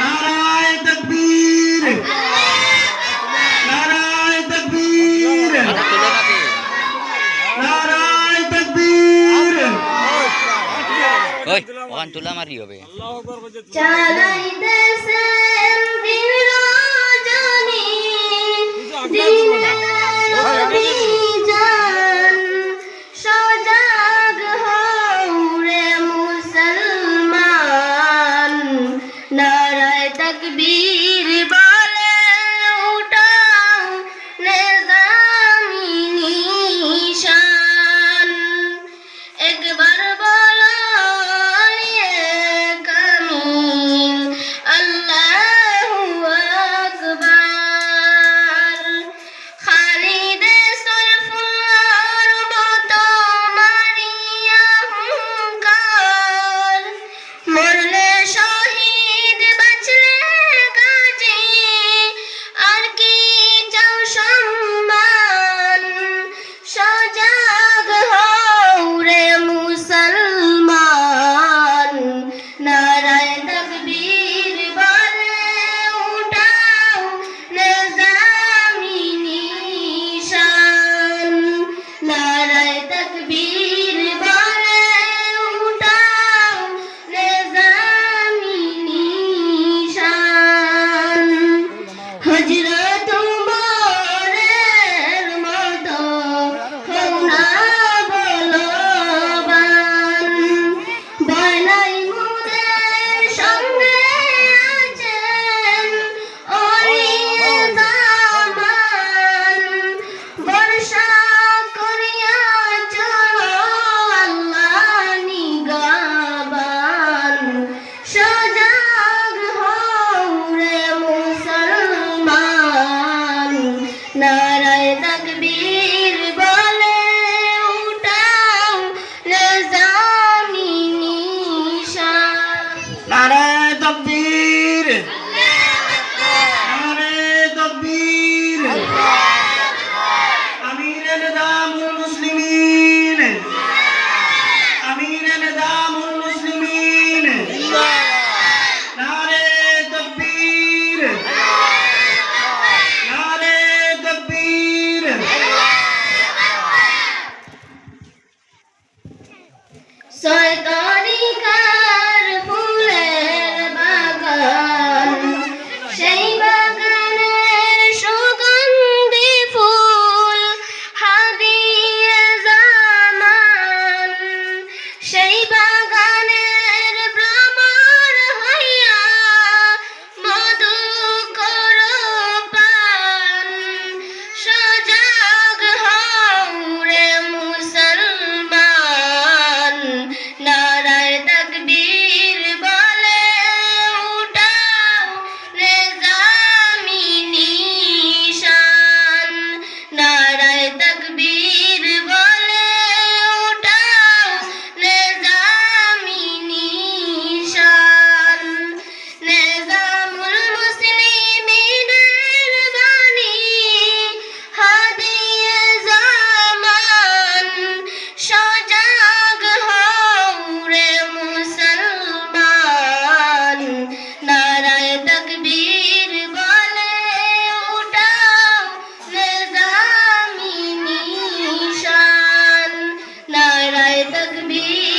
নারায় তকবীর। নারায় তকবীর। নারায় তকবীর। ওই ওখান তুলা মারি হবে। চালাই দেশের be তকবীর বা तकबीर